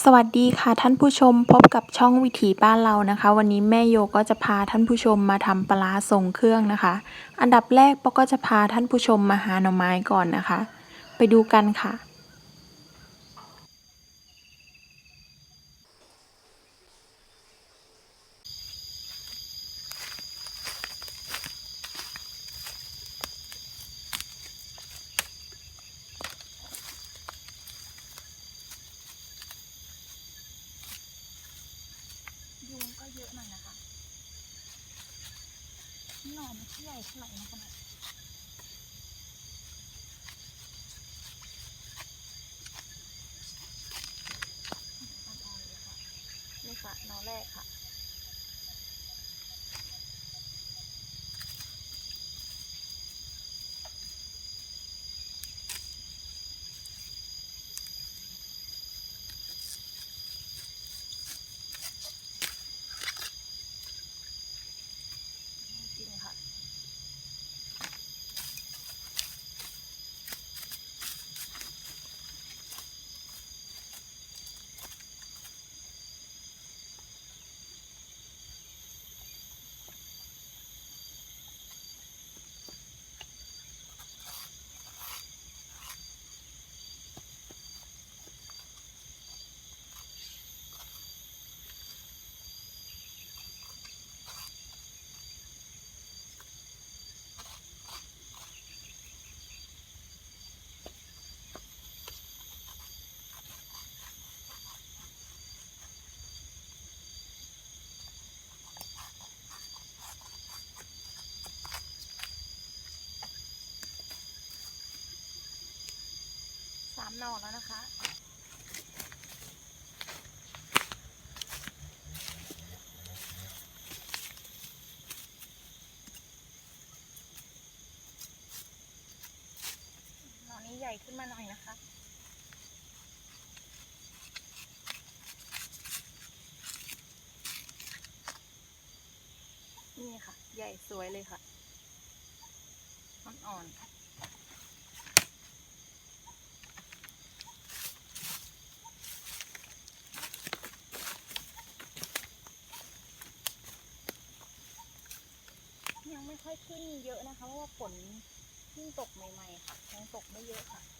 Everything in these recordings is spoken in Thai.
สวัสดีค่ะท่านผู้ชมพบกับช่องวิถีบ้านเรานะคะ วันนี้แม่โยก็จะพาท่านผู้ชมมาทำปลาร้าทรงเครื่องนะคะ อันดับแรกปอก็จะพาท่านผู้ชมมาหาหน่อไม้ก่อนนะคะ ไปดูกันค่ะ ยุงก็เยอะหน่อยนะคะ หน่อมันใหญ่เท่าไหร่นะคะเนี่ยอ่อนๆเลยค่ะนี่ค่ะหน่อแรกค่ะามหน่อแล้วนะคะ หน่อนี้ใหญ่ขึ้นมาหน่อยนะคะนี่ค่ะ ใหญ่สวยเลยค่ะ อ่อนๆ ยังไม่ ค่อยขึ้นเยอะนะคะเพราะว่าฝนเพิ่งตกใหม่ ๆ ค่ะยังตกไม่เยอะค่ะ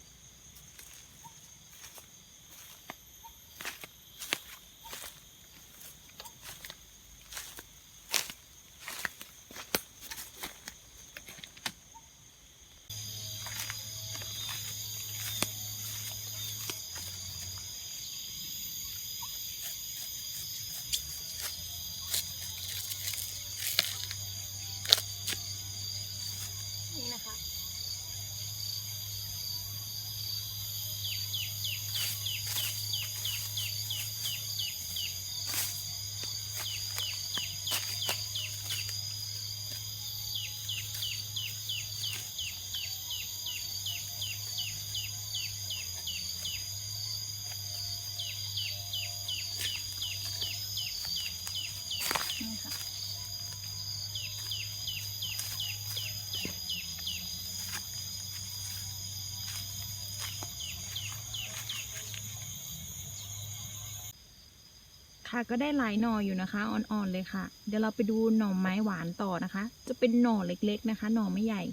ค่ะ ก็ได้หลายหน่ออยู่นะคะอ่อนๆเลยค่ะ เดี๋ยวเราไปดูหน่อไม้หวานต่อนะคะ จะเป็นหน่อเล็กๆนะคะ หน่อไม่ใหญ่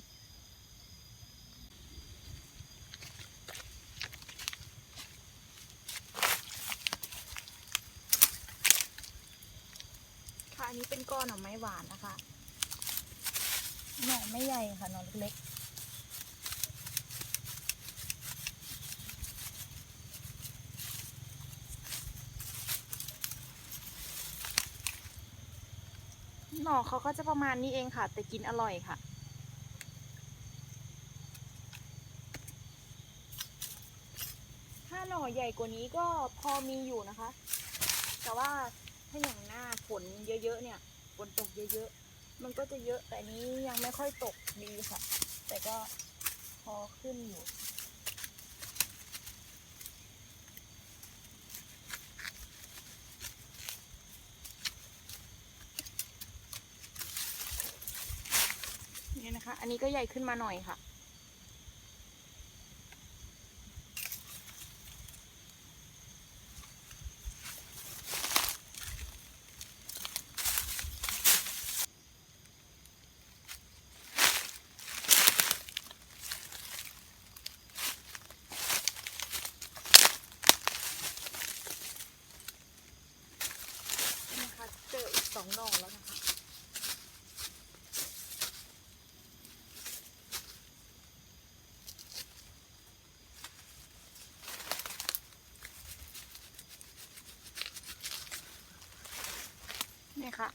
ค่ะอันนี้เป็นก้อนหน่อไม้หวานนะคะ หน่อไม่ใหญ่ค่ะหน่อเล็กๆ น่อเขาก็จะประมาณนี้เองค่ะ แต่กินอร่อยค่ะ ถ้าหน่อใหญ่กว่านี้ก็พอมีอยู่นะคะ แต่ว่าถ้าอย่างหน้าฝนเยอะๆเนี่ยฝนตกเยอะๆ มันก็จะเยอะแต่นี้ยังไม่ค่อยตกดีค่ะ แต่ก็พอขึ้นอยู่ นี่นะคะ อันนี้ก็ใหญ่ขึ้นมาหน่อยค่ะ นะ คะ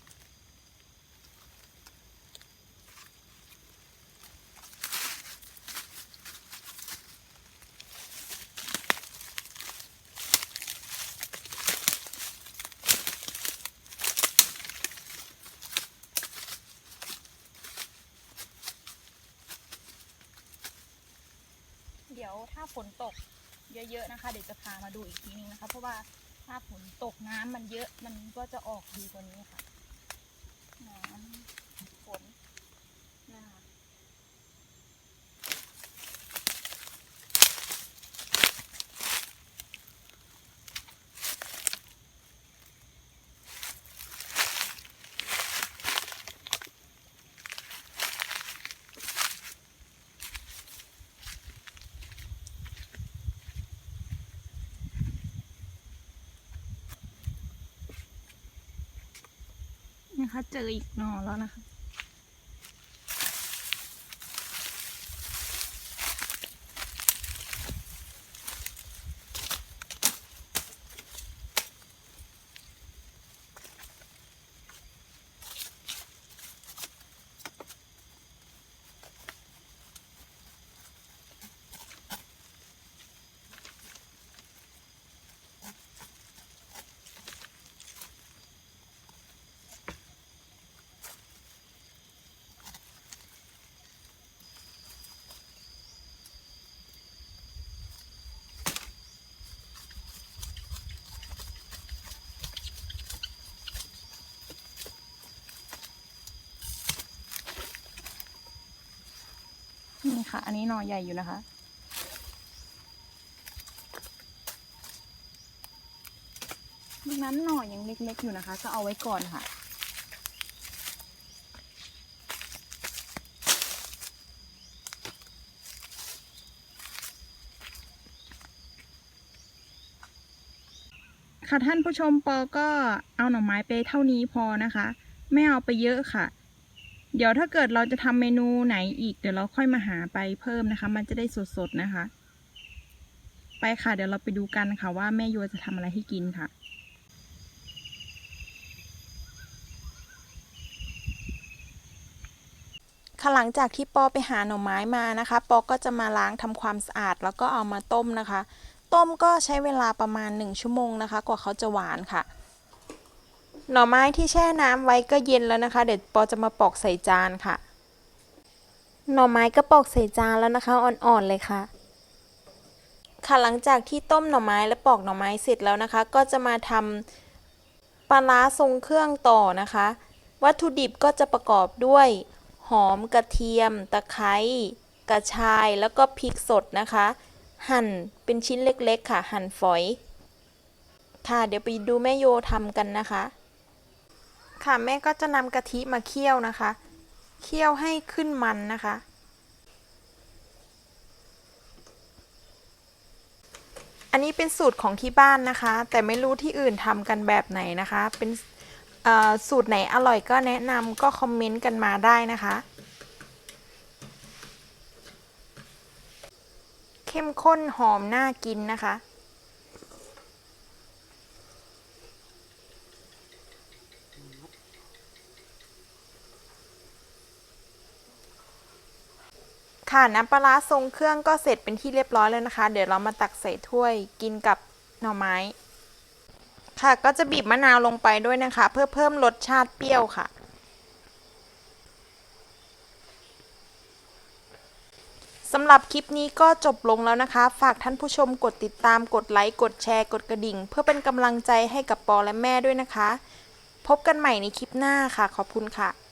เดี๋ยวถ้าฝนตกเยอะๆนะคะ เดี๋ยวจะพามาดูอีกทีนึงนะคะ เพราะว่าถ้าฝนตกน้ำมันเยอะมันก็จะออกดีกว่านี้ค่ะ น้ำฝนนะคะ นะคะ เจออีกหนอแล้วนะคะ นี่ค่ะ อันนี้หน่อใหญ่อยู่นะคะ นั้นหน่อยังเล็กๆอยู่นะคะ ก็เอาไว้ก่อนค่ะ ค่ะท่านผู้ชมปอก็เอาหน่อไม้ไปเท่านี้พอนะคะ ไม่เอาไปเยอะค่ะ เดี๋ยวถ้าเกิดเราจะทำเมนูไหนอีก เดี๋ยวเราค่อยมาหาไปเพิ่มนะคะ มันจะได้สดๆนะคะ ไปค่ะ เดี๋ยวเราไปดูกันค่ะ ว่าแม่โยจะทำอะไรให้กินค่ะค่ะหลังจากที่ปอไปหาหน่อไม้มานะคะ ปอก็จะมาล้างทำความสะอาด แล้วก็เอามาต้มนะคะ ต้มก็ใช้เวลาประมาณ 1 ชั่วโมงนะคะ กว่าเขาจะหวานค่ะ หน่อไม้ที่แช่น้ำไว้ก็เย็นแล้วนะคะ เดี๋ยวปอจะมาปอกใส่จานค่ะ หน่อไม้ก็ปอกใส่จานแล้วนะคะอ่อนๆเลยค่ะ ค่ะหลังจากที่ต้มหน่อไม้และปอกหน่อไม้เสร็จแล้วนะคะ ก็จะมาทำปลาร้าทรงเครื่องต่อนะคะ วัตถุดิบก็จะประกอบด้วย หอมกระเทียม ตะไคร้กระชายแล้วก็พริกสดนะคะ หั่นเป็นชิ้นเล็กๆค่ะ หั่นฝอยค่ะ เดี๋ยวไปดูแม่โยทำกันนะคะ ค่ะ แม่ก็จะนำกะทิมาเคี่ยวนะคะ เคี่ยวให้ขึ้นมันนะคะ อันนี้เป็นสูตรของที่บ้านนะคะ แต่ไม่รู้ที่อื่นทำกันแบบไหนนะคะ เป็นสูตรไหนอร่อยก็แนะนำก็คอมเมนต์กันมาได้นะคะ เข้มข้นหอมน่ากินนะคะ ค่ะน้ำปลาร้าทรงเครื่องก็เสร็จเป็นที่เรียบร้อยแล้วนะคะ เดี๋ยวเรามาตักใส่ถ้วยกินกับหน่อไม้ ค่ะก็จะบีบมะนาวลงไปด้วยนะคะ เพื่อเพิ่มรสชาติเปรี้ยวค่ะสำหรับคลิปนี้ก็จบลงแล้วนะคะ ฝากท่านผู้ชมกดติดตาม กดไลค์ กดแชร์ กดกระดิ่ง เพื่อเป็นกำลังใจให้กับปอและแม่ด้วยนะคะ พบกันใหม่ในคลิปหน้าค่ะ ขอบคุณค่ะ